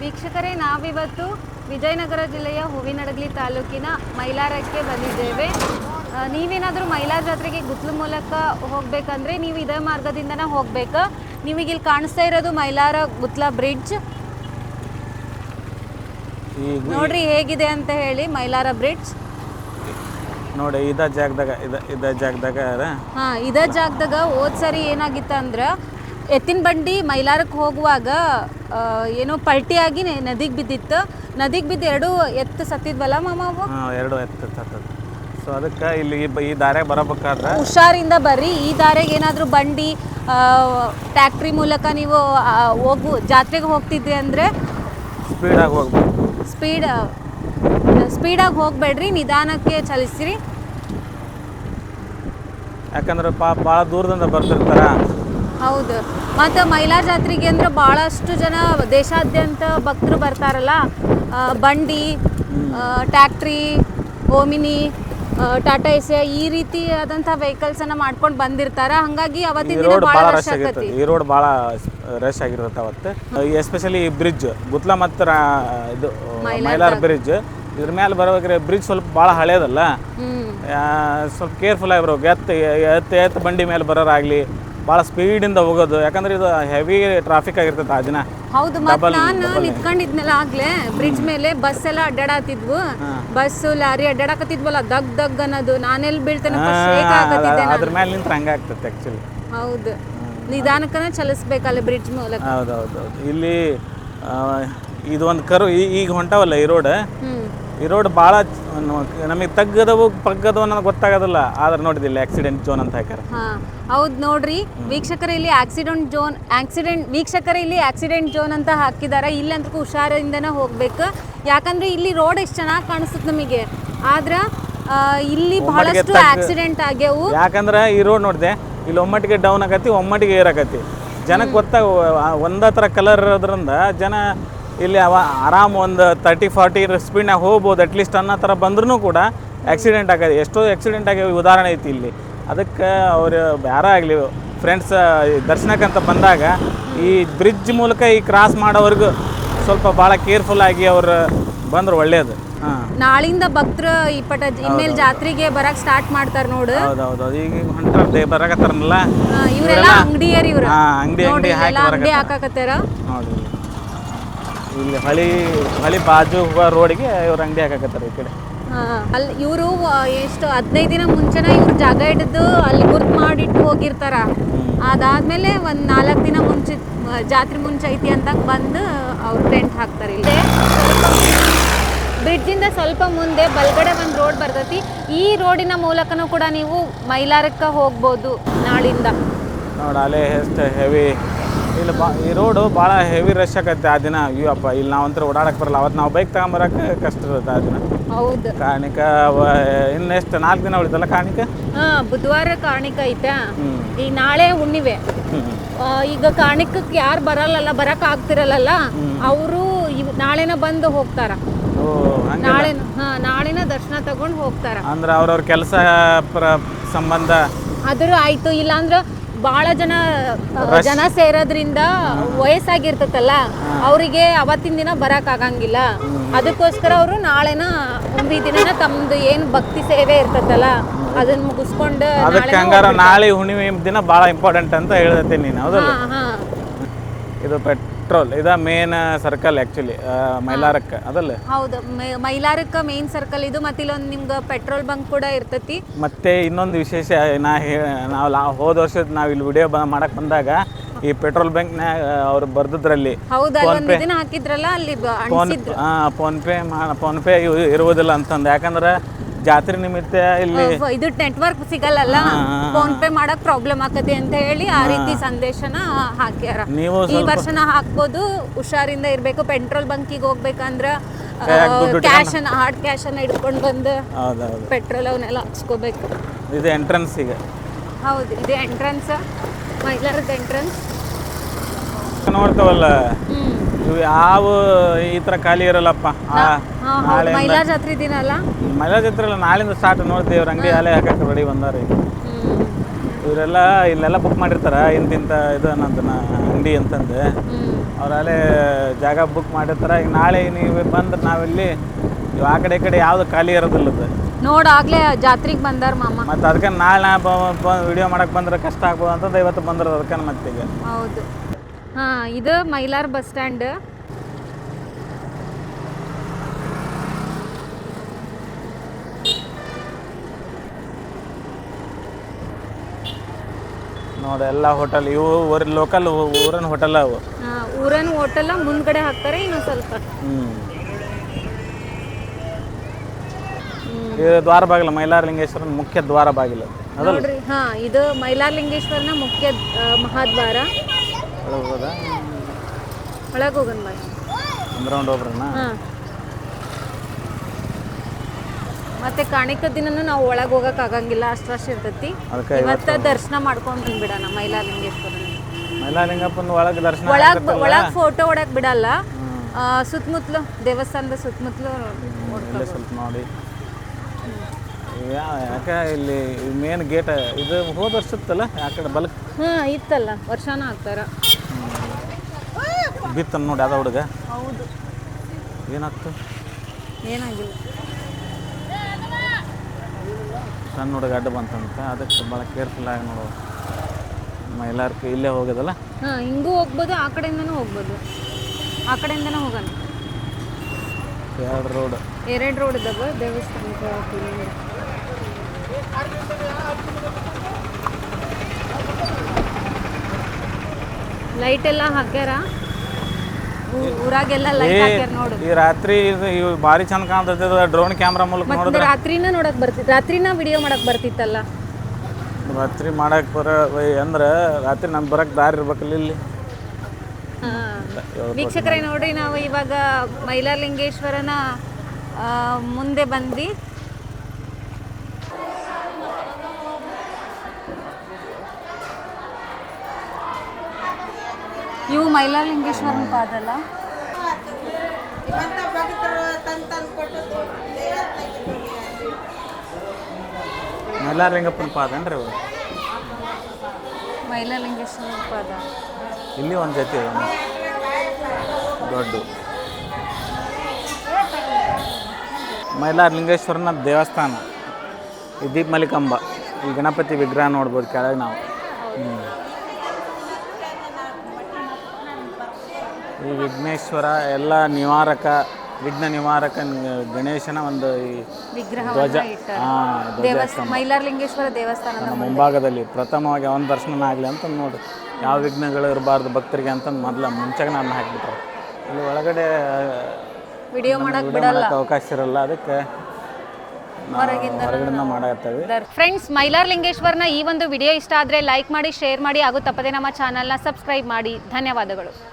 ವೀಕ್ಷಕರೇ ನಾವಿವತ್ತು ವಿಜಯನಗರ ಜಿಲ್ಲೆಯ ಹೂವಿನಡಗಲಿ ತಾಲೂಕಿನ ಮೈಲಾರಕ್ಕೆ ಬಂದಿದ್ದೇವೆ. ನೀವೇನಾದರೂ ಮೈಲಾರ ಜಾತ್ರೆಗೆ ಗುತ್ಲು ಮೂಲಕ ಹೋಗ್ಬೇಕಂದ್ರೆ ನೀವು ಇದೇ ಮಾರ್ಗದಿಂದನೇ ಹೋಗ್ಬೇಕ. ನಿಮಗೆ ಇಲ್ಲಿ ಕಾಣಿಸ್ತಾ ಇರೋದು ಮೈಲಾರ ಗುತ್ಲ ಬ್ರಿಡ್ಜ್. ನೋಡ್ರಿ ಹೇಗಿದೆ ಅಂತ ಹೇಳಿ ಮೈಲಾರ ಬ್ರಿಡ್ಜ್. ನೋಡಿ ಇದ ಜಾಗದಾಗ ಇದ ಇದ ಜಾಗದಾಗ ಹಾ ಇದ ಜಾಗದಾಗ ಹೋದ್ ಸರಿ ಏನಾಗಿತ್ತು ಅಂದ್ರೆ ಎತ್ತಿನ ಬಂಡಿ ಮೈಲಾರಕ್ಕೆ ಹೋಗುವಾಗ ಏನೋ ಪಲ್ಟಿಯಾಗಿ ನದಿಗೆ ಬಿದ್ದಿತ್ತು. ನದಿಗೆ ಬಿದ್ದು ಎರಡು ಎತ್ತು ಸತ್ತಿದ್ವಲ್ಲ ಮಾಮ ಅವು ಹಾಂ ಎರಡು ಎತ್ತದ ಸೊ ಅದಕ್ಕೆ ಇಲ್ಲಿ ಈ ದಾರೆ ಈ ದಾರ್ಯಾಗ ಬರಬೇಕಾದ್ರೆ ಹುಷಾರಿಂದ ಬರ್ರಿ. ಈ ದಾರೆಗೆ ಏನಾದರೂ ಬಂಡಿ ಟ್ಯಾಕ್ಟ್ರಿ ಮೂಲಕ ನೀವು ಆ, ಹೋಗು ಜಾತ್ರೆಗೆ ಹೋಗ್ತಿದ್ರಿ ಅಂದರೆ ಸ್ಪೀಡಾಗಿ ಹೋಗ್ಬೇಕು. ಸ್ಪೀಡ್ ಸ್ಪೀಡಾಗಿ ಹೋಗಬೇಡ್ರಿ. ನಿಧಾನಕ್ಕೆ ಚಲಿಸ್ರಿ. ಯಾಕಂದ್ರೆ ಪಾ ಭಾಳ ದೂರದಿಂದ ಬರ್ತಿರ್ತಾರ? ಹೌದು. ಮತ್ತು ಮೈಲಾರ ಜಾತ್ರೆಗೆ ಅಂದ್ರೆ ಭಾಳಷ್ಟು ಜನ ದೇಶಾದ್ಯಂತ ಭಕ್ತರು ಬರ್ತಾರಲ್ಲ ಬಂಡಿ ಟ್ಯಾಕ್ಟ್ರಿ ಓಮಿನಿ ಟಾಟಾ ಎಸ್ ಈ ರೀತಿ ಆದಂಥ ವೆಹಿಕಲ್ಸನ್ನು ಮಾಡ್ಕೊಂಡು ಬಂದಿರ್ತಾರ. ಹಾಗಾಗಿ ಈ ಅವತ್ತಿನ ದಿನ ರೋಡ್ ಭಾಳ ರಶ್ ರಶ್ ಈ ರೋಡ್ ಭಾಳ ರಶ್ ಆಗಿರುತ್ತೆ ಅವತ್ತು. ಎಸ್ಪೆಷಲಿ ಬ್ರಿಡ್ಜ್ ಗುತ್ಲಾ ಮತ್ತು ಇದು ಮೈಲಾರ್ ಬ್ರಿಡ್ಜ್ ಇದ್ರ ಮೇಲೆ ಬರ್ಬೇಕ್ರೆ ಬ್ರಿಡ್ಜ್ ಸ್ವಲ್ಪ ಭಾಳ ಹಳೇದಲ್ಲ. ಸ್ವಲ್ಪ ಕೇರ್ಫುಲ್ ಆಗಿರ್ಬೇಕು ಎತ್ತ ಎತ್ತ ಎತ್ತ ಬಂಡಿ ಮೇಲೆ ಬರೋರಾಗಲಿ ಭಾಳ ಸ್ಪೀಡಿಂದ ಹೋಗೋದು. ಯಾಕಂದ್ರೆ ಇದು ಹೆವಿ ಟ್ರಾಫಿಕ್ ಆಗಿರ್ತೈತೆ ಆ ದಿನ. ಹೌದು ಮತ್ತೆ ನಾನು ನಿಂತ್ಕೊಂಡಿದ್ನಲ್ಲ ಆಗ್ಲೇ ಬ್ರಿಡ್ಜ್ ಮೇಲೆ ಬಸ್ ಎಲ್ಲ ಅಡ್ಡಾಡತ್ತಿದ್ವು ಬಸ್ ಲಾರಿ ಅಡ್ಡಾಡಕತ್ತಿದ್ವಲ್ಲ ದಗ್ ದಗ್ ಅನ್ನೋದು. ನಾನೆಲ್ ಬೀಳ್ತೇನೆ ಅದ್ರ ಮೇಲೆ ನಿಂತ್ರ ಹಂಗೆ ಆಗ್ತೈತೆ ಆ್ಯಕ್ಚುಲಿ ಹೌದು. ನಿಧಾನಕ್ಕನ ಚಲಿಸ್ಬೇಕಲ್ಲ ಬ್ರಿಡ್ಜ್ ಮೂಲಕ. ಹೌದು ಹೌದು ಹೌದು ಇಲ್ಲಿ ಇದು ಒಂದು ಕರು ಈಗ ಹೊಂಟಾವಲ್ಲ ಈ ರೋಡ್ ಈ ರೋಡ್ ಭಾಳ ನಮಗೆ ತಗ್ಗದವು ಪಗ್ಗದವು ಅನ್ನೋದು ಗೊತ್ತಾಗೋದಿಲ್ಲ. ಆದ್ರೆ ನೋಡಿದಿಲ್ಲ ಆಕ್ಸಿಡೆಂಟ್ ಜೋನ್ ಅಂತ ಹಾಕ್ಯಾರ. ಹಾ ಹೌದು ನೋಡ್ರಿ. ವೀಕ್ಷಕರ ಇಲ್ಲಿ ಆಕ್ಸಿಡೆಂಟ್ ಜೋನ್ ಆಕ್ಸಿಡೆಂಟ್ ವೀಕ್ಷಕರ ಇಲ್ಲಿ ಆಕ್ಸಿಡೆಂಟ್ ಜೋನ್ ಅಂತ ಹಾಕಿದಾರೆ. ಇಲ್ಲಿ ಅಂತ ಹುಷಾರಿಂದನೇ ಹೋಗ್ಬೇಕು. ಯಾಕಂದ್ರೆ ಇಲ್ಲಿ ರೋಡ್ ಎಷ್ಟು ಚೆನ್ನಾಗಿ ಕಾಣಿಸುತ್ತೆ ನಮಗೆ. ಆದ್ರೆ ಇಲ್ಲಿ ಬಹಳಷ್ಟು ಆಕ್ಸಿಡೆಂಟ್ ಆಗ್ಯಾವು. ಯಾಕಂದ್ರೆ ಈ ರೋಡ್ ನೋಡಿದೆ ಇಲ್ಲಿ ಒಮ್ಮಟ್ಟಿಗೆ ಡೌನ್ ಆಗತಿ ಒಮ್ಮಟ್ಟಿಗೆ ಆಗತಿ ಜನಕ್ಕೆ ಗೊತ್ತಾಗ ಒಂದೇ ಥರ ಕಲರ್ ಇರೋದ್ರಿಂದ ಜನ ಇಲ್ಲಿ ಅವ ಆರಾಮ್ ಒಂದು ತರ್ಟಿ ಫಾರ್ಟಿ ಸ್ಪೀಡ್ನಾಗ ಹೋಗ್ಬೋದು ಅಟ್ಲೀಸ್ಟ್ ಅನ್ನೋ ಥರ ಬಂದ್ರೂ ಕೂಡ ಆಕ್ಸಿಡೆಂಟ್ ಆಗೋದು ಎಷ್ಟೋ ಆ್ಯಕ್ಸಿಡೆಂಟ್ ಆಗ್ಯಾವ ಉದಾಹರಣೆ ಐತಿ ಇಲ್ಲಿ. ಅದಕ್ಕೆ ಅವರು ಬೇರೆ ಆಗಲಿ ಫ್ರೆಂಡ್ಸ್ ದರ್ಶನಕ್ಕಂತ ಬಂದಾಗ ಈ ಬ್ರಿಡ್ಜ್ ಮೂಲಕ ಈ ಕ್ರಾಸ್ ಮಾಡೋವರೆಗೂ ಸ್ವಲ್ಪ ಭಾಳ ಕೇರ್ಫುಲ್ ಆಗಿ ಅವರು ಬಂದ್ರೆ ಒಳ್ಳೆಯದು ಹಾಂ. ನಾಳಿಂದ ಭಕ್ತರು ಈ ಪಟ ಇನ್ಮೇಲೆ ಜಾತ್ರೆಗೆ ಬರಕ್ ಸ್ಟಾರ್ಟ್ ಮಾಡ್ತಾರ ನೋಡು. ಹೌದೌದು ಈಗ ಹೊಂಟಾರ ಬರಾಕತ್ತಾರನಲ್ಲ? ಆ, ಇವರೆಲ್ಲ ಅಂಗಡಿಯರ್ ಇವ್ರು. ಹಾ ಅಂಗಡಿ ಅಂಗಡಿ ಹಾಕಿ ಹಾಕಾಕತ್ತಾರ. ನೋಡಿ ಇಲ್ಲಿ ಹಳಿ ಹಳಿ ಬಾಜು ಹೋಗೋ ರೋಡಿಗೆ ಇವ್ರು ಅಂಗಡಿ ಹಾಕಾಕತ್ತಾರ ಈ ಕಡೆ. ಅಲ್ಲಿ ಇವರು ಎಷ್ಟು ಹದಿನೈದು ದಿನ ಮುಂಚೆನ ಇವ್ರು ಜಾಗ ಹಿಡಿದು ಅಲ್ಲಿ ಗುರ್ತು ಮಾಡಿಟ್ಟು ಹೋಗಿರ್ತಾರ. ಅದಾದ್ಮೇಲೆ ಒಂದು ನಾಲ್ಕು ದಿನ ಮುಂಚೆ ಜಾತ್ರೆ ಮುಂಚೆ ಐತಿ ಅಂತ ಬಂದು ಅವ್ರು ಟೆಂಟ್ ಹಾಕ್ತಾರೆ ಇಲ್ಲಿ. ಬ್ರಿಡ್ಜಿಂದ ಸ್ವಲ್ಪ ಮುಂದೆ ಬಲ್ಗಡೆ ಒಂದು ರೋಡ್ ಬರ್ತೈತಿ. ಈ ರೋಡಿನ ಮೂಲಕನೂ ಕೂಡ ನೀವು ಮೈಲಾರಕ್ಕೆ ಹೋಗ್ಬೋದು ನಾಳಿಂದ. ನೋಡಿ ಅಲ್ಲೇ ಎಷ್ಟು ಹೆವಿ ಇಲ್ಲಿ ಬಾ ಈ ರೋಡು ಭಾಳ ಹೆವಿ ರಶ್ ಆಗತ್ತೆ ಆ ದಿನ. ಅಯ್ಯಪ್ಪ ಇಲ್ಲಿ ನಾವಂತರ ಓಡಾಡಕ್ಕೆ ಬರಲ್ಲ. ಅವತ್ತು ನಾವು ಬೈಕ್ ತಗೊಂಬರಕ್ಕೆ ಕಷ್ಟ ಇರುತ್ತೆ ಆ ದಿನ. ಹೌದು. ಕಾಣಿಕ ಇನ್ನೆಷ್ಟು ನಾಲ್ಕು ದಿನ ಉಳಿತಲ್ಲ ಕಾಣಿಕ? ಹಾ ಬುಧವಾರ ಕಾಣಿಕ ಐತಾ. ಈಗ ನಾಳೆ ಹುಣ್ಣಿವೆ. ಆ, ಈಗ ಕಾಣಿಕಕ್ಕೆ ಯಾರು ಬರಲ್ಲಲ್ಲ ಬರಕ್ ಆಗ್ತಿರಲ್ಲ ಅವರು ನಾಳೆನ ಬಂದು ಹೋಗ್ತಾರ. ಓ ಹಂಗೆ ನಾಳೆ ಹಾ ನಾಳೆನ ದರ್ಶನ ತಗೊಂಡು ಹೋಗ್ತಾರ. ಅಂದ್ರೆ ಅವ್ರವ್ರ ಕೆಲಸ ಪ್ರ ಸಂಬಂಧ? ಅದ್ರ ಆಯ್ತು ಇಲ್ಲಾಂದ್ರ ಬಹಳ ಜನ ಜನ ಸೇರೋದ್ರಿಂದ ವಯಸ್ಸಾಗಿರ್ತತಲ್ಲ ಅವರಿಗೆ ಅವತ್ತಿನ ದಿನ ಬರಕ್ ಆಗಂಗಿಲ್ಲ. ಅದಕ್ಕೋಸ್ಕರ ಅವರು ನಾಳೆನ ಒಂದು ದಿನ ತಮ್ದು ಏನ್ ಭಕ್ತಿ ಸೇವೆ ಇರ್ತತಲ್ಲ ಅದನ್ನ ಮುಗಿಸ್ಕೊಂಡು ಅದಕ್ಕೆ ಹಂಗಾರ ನಾಳೆ ಹುಣ್ಣಿಮೆ ದಿನ ಬಹಳ ಇಂಪಾರ್ಟೆಂಟ್ ಅಂತ ಹೇಳ್ತೀನಿ ನೀನು ಹೌದಲ್ಲ ಇದು ಪೆಟ್ರೋಲ್ ಇದ ಮೇನ್ ಸರ್ಕಲ್ ಆಕ್ಚುಲಿ ಮೈಲಾರಕ್ಕೆ ಅದಲ್ಲ? ಹೌದು ಮೈಲಾರಕ್ಕ ಮೇನ್ ಸರ್ಕಲ್ ಇದು ಮತ್ತೆ ಇಲ್ಲೊಂದು ನಿಮ್ಗೆ ಪೆಟ್ರೋಲ್ ಬಂಕ್ ಕೂಡ ಇರ್ತತಿ. ಮತ್ತೆ ಇನ್ನೊಂದು ವಿಶೇಷ ನಾ ನಾವು ಲಾ ಹೋದ ವರ್ಷದ ನಾವು ಇಲ್ಲಿ ವಿಡಿಯೋ ಮಾಡಕ್ ಮಾಡಕ್ಕೆ ಬಂದಾಗ ಈ ಪೆಟ್ರೋಲ್ ಬಂಕ್ನ್ಯಾಗ ಅವ್ರು ಬರ್ದಿದ್ರಲ್ಲಿ ಹೌದು ಪೇ ಹಾಕಿದ್ರಲ್ಲ ಅಲ್ಲಿ ಬ- ಫೋನ್ ಪೇ ಫೋನ್ ಪೇ ಇರುವುದಿಲ್ಲ ಅಂತಂದು. ಯಾಕಂದ್ರೆ ಜಾತ್ರೆ ನಿಮಿತ್ತ ಇಲ್ಲಿ ಇದು ನೆಟ್ವರ್ಕ್ ಸಿಗಲ್ಲ ಫೋನ್ ಪೇ ಮಾಡಕ್ ಪ್ರಾಬ್ಲಮ್ ಆಕತಿ ಅಂತ ಹೇಳಿ ಆ ರೀತಿ ಸಂದೇಶನ ಹಾಕ್ಯಾರ. ನೀವು ಈ ವರ್ಷನ ಹಾಕ್ಬೋದು ಹುಷಾರಿಂದ ಇರ್ಬೇಕು. ಪೆಟ್ರೋಲ್ ಬಂಕಿಗೆ ಹೋಗ್ಬೇಕಂದ್ರ ಕ್ಯಾಶ್ ಅನ್ನ ಹಾರ್ಡ್ ಕ್ಯಾಶ್ ಅನ್ನ ಇಟ್ಕೊಂಡು ಬಂದು ಪೆಟ್ರೋಲ್ ಅವನ್ನೆಲ್ಲ ಹಚ್ಕೋಬೇಕು. ಇದು ಎಂಟ್ರೆನ್ಸ್ ಈಗ. ಹೌದು ಇದು ಎಂಟ್ರೆನ್ಸ್ ಮೈಲರ್ ಎಂಟ್ರೆನ್ಸ್ ನೋಡ್ತಾವಲ್ಲ. ಇವು ಯಾವ ಈ ಥರ ಖಾಲಿ ಇರಲ್ಲಪ್ಪ? ಆ, ನಾಳೆ ಹೌದು. ಜಾತ್ರೆ ದಿನ ಅಲ್ಲ? ಮೈಲಾ ಜಾತ್ರೆ ಎಲ್ಲ ನಾಳಿಂದ ಸ್ಟಾರ್ಟ್ ನೋಡ್ತೀವಿ ಇವ್ರ ಅಂಗಡಿ ಅಲ್ಲೇ ಹಾಕಕ್ಕೆ ರೆಡಿ ಬಂದಾರ ಈಗ. ಇವರೆಲ್ಲ ಇಲ್ಲೆಲ್ಲ ಬುಕ್ ಮಾಡಿರ್ತಾರ ಇಂತಿಂತ ಇದು ಅನ್ನೋದನ್ನ ಅಂಗಡಿ ಅಂತಂದು. ಅವ್ರ ಅವ್ರು ಅಲ್ಲೇ ಜಾಗ ಬುಕ್ ಮಾಡಿರ್ತಾರ. ಈಗ ನಾಳೆ ನೀವು ಬಂದ್ರೆ ನಾವಿಲ್ಲಿ ಇವ್ ಆ ಕಡೆ ಈ ಕಡೆ ಯಾವ್ದು ಖಾಲಿ ಇರೋದಿಲ್ಲ ಅದು. ನೋಡ್ ಆಗ್ಲೇ ಜಾತ್ರೆಗೆ ಬಂದಾರ ಮಾಮ. ಮತ್ತು ಅದಕ್ಕೆ ನಾಳೆ ನಾ ವಿಡಿಯೋ ಮಾಡಕ್ಕೆ ಬಂದ್ರೆ ಕಷ್ಟ ಆಗ್ಬೋದು ಅಂತಂದು ಇವತ್ತು ಬಂದ್ರೆ ಅದಕ್ಕೆ ಈಗ ಹೌದು. ಹಾ ಇದು ಮೈಲಾರ್ ಬಸ್ ಸ್ಟ್ಯಾಂಡ್. ನೋಡ ಎಲ್ಲ ಹೋಟೆಲ್ ಇವು ಊರ್ ಲೋಕಲ್ ಊರನ್ ಹೋಟೆಲ್ ಅವು. ಊರನ್ ಹೋಟೆಲ್ ಮುಂದ್ಗಡೆ ಹಾಕ್ತಾರೆ ಇನ್ನೊಂದ್ ಸ್ವಲ್ಪ. ಇದು ದ್ವಾರ ಬಾಗಿಲು ಮೈಲಾರಲಿಂಗೇಶ್ವರನ ಮುಖ್ಯ ದ್ವಾರ ಬಾಗಿಲು. ನೋಡ್ರಿ ಹಾ ಇದು ಮೈಲಾರ ಲಿಂಗೇಶ್ವರನ ಮುಖ್ಯ ಮಹಾದ್ವಾರ. ಒಳಗೆ ಒಳಗೆ ಹೋಗೋಣ ಬಾಯ್ ಒಂದು ರೌಂಡ್ ಹೋಗ್ರಣ್ಣ ಹಾ. ಮತ್ತೆ ಕಾಣಿಕ ದಿನನೂ ನಾವು ಒಳಗೆ ಹೋಗಕ್ ಆಗಂಗಿಲ್ಲ ಅಷ್ಟು ರಶ್ ಇರ್ತೈತಿ. ಅದಕ್ಕೆ ಇವತ್ತ ದರ್ಶನ ಮಾಡ್ಕೊಂಡ್ ಬಂದ್ಬಿಡೋಣ ಮೈಲಾರಲಿಂಗೇಶ್ವರನ ಮೈಲಾರಲಿಂಗಪ್ಪನ ಒಳಗೆ ದರ್ಶನ ಒಳಗ್ ಆಗತ್ತಲ್ಲ? ಫೋಟೋ ಹೊಡಕ್ ಬಿಡಲ್ಲ. ಸುತ್ತಮುತ್ತಲು ದೇವಸ್ಥಾನದ ಸುತ್ತಮುತ್ತಲು ಸ್ವಲ್ಪ ನೋಡಿ. ಯಾಕೆ ಇಲ್ಲಿ ಮೇನ್ ಗೇಟ್ ಇದು ಹೋದ ವರ್ಷತ್ತಲ್ಲ ಆ ಕಡೆ ಬಲಕ್? ಹಾ ಇತ್ತಲ್ಲ ವರ್ಷಾನ ಹಾಕ್ತಾರ ಬಿತ್ತನ್ ನೋಡಿ ಅದ ಹುಡುಗ? ಹೌದು. ಏನಾಗ್ತು ಏನಾಗಿಲ್ಲ. ಸಣ್ಣ ಹುಡುಗ ಅಡ್ಡ ಬಂತಂತ ಅದಕ್ಕೆ ಭಾಳ ಕೇರ್ಫುಲ್ ಆಗಿ ನೋಡುವ ಮೈಲಾರ್ಕ ಇಲ್ಲೇ ಹೋಗೋದಲ್ಲ ಹಾಂ ಹಿಂಗೂ ಹೋಗ್ಬೋದು ಆ ಕಡೆಯಿಂದನೂ ಹೋಗ್ಬೋದು. ಆ ಕಡೆಯಿಂದನೂ ಹೋಗೋಣ. ಎರಡು ರೋಡ್ ಎರಡು ರೋಡ್ ಇದ್ದಾವೆ ದೇವಸ್ಥಾನಕ್ಕೆ ಹೋಗ್ತೀವಿ ಲೈಟ್ ಎಲ್ಲ ಹಾಕ್ಯಾರ? ಊರಾಗೆಲ್ಲ ಲೈಟ್ ಹಾಕ್ಯಾರ ನೋಡು. ಈ ರಾತ್ರಿ ಇವು ಭಾರಿ ಚಂದ ಕಾಣ್ತೈತಿ ಡ್ರೋನ್ ಕ್ಯಾಮ್ರಾ ಮೂಲಕ ಮತ್ತೆ ನೋಡಿದ್ರೆ. ರಾತ್ರಿನ ನೋಡಕ್ ಬರ್ತಿತ್ತು ರಾತ್ರಿನ ವಿಡಿಯೋ ಮಾಡಕ್ ಬರ್ತಿತ್ತಲ್ಲ. ರಾತ್ರಿ ಮಾಡಕ್ಕೆ ಬರ ಅಂದ್ರೆ ರಾತ್ರಿ ನಮ್ ಬರಕ್ ದಾರಿ ಇರ್ಬೇಕಲ್ಲ ಇಲ್ಲಿ. ಹಾ. ವೀಕ್ಷಕರೇ ನೋಡ್ರಿ ನಾವು ಇವಾಗ ಮೈಲಾರಲಿಂಗೇಶ್ವರನ ಆ, ಮುಂದೆ ಬಂದ್ವಿ. ಇವು ಮೈಲಾರಲಿಂಗೇಶ್ವರನ ಪಾದಲ್ಲ? ಮೈಲಾರಲಿಂಗಪ್ಪನ ಪಾದನ್ರಿ ಇವು ಮೈಲಾರಲಿಂಗೇಶ್ವರನ ಪಾದ. ಇಲ್ಲಿ ಒಂದು ಜೊತೆ ದೊಡ್ಡ. ಮೈಲಾರಲಿಂಗೇಶ್ವರನ ದೇವಸ್ಥಾನ. ಈ ದೀಪ ಮಲಿಕಂಬ ಈ ಗಣಪತಿ ವಿಗ್ರಹ ನೋಡ್ಬೋದು ಕೆಳಗೆ ನಾವು. ಹ್ಮ್. ಈ ವಿಘ್ನೇಶ್ವರ ಎಲ್ಲ ನಿವಾರಕ ವಿಘ್ನ ನಿವಾರಕ ಗಣೇಶನ ಒಂದು ಈ ಧ್ವಜ. ಹಾಂ ದೇವಸ್ಥಾನ ಮೈಲಾರಲಿಂಗೇಶ್ವರ ದೇವಸ್ಥಾನದ ನಮ್ಮ ಮುಂಭಾಗದಲ್ಲಿ ಪ್ರಥಮವಾಗಿ ಅವನ ದರ್ಶನ ಆಗಲಿ ಅಂತ ನೋಡಿ. ಯಾವ ವಿಘ್ನಗಳು ಇರಬಾರ್ದು ಭಕ್ತರಿಗೆ ಅಂತ ಮೊದಲ ಮುಂಚೆಗೆ ನಾನು ಹಾಕಿಬಿಟ್ರು. ಇಲ್ಲಿ ಒಳಗಡೆ ವಿಡಿಯೋ ಮಾಡೋಕೆ ಬಿಡಲ್ಲ. ಮಾಡೋಕ್ಕೆ ಅವಕಾಶ ಇರಲ್ಲ. ಅದಕ್ಕೆ ಫ್ರೆಂಡ್ಸ್ ಮೈಲಾರ್ ಲಿಂಗೇಶ್ವರ್ನ ಈ ಒಂದು ವಿಡಿಯೋ ಇಷ್ಟ ಆದರೆ ಲೈಕ್ ಮಾಡಿ ಶೇರ್ ಮಾಡಿ ಹಾಗೂ ತಪ್ಪದೆ ನಮ್ಮ ಚಾನಲ್ನ ಸಬ್ಸ್ಕ್ರೈಬ್ ಮಾಡಿ. ಧನ್ಯವಾದಗಳು.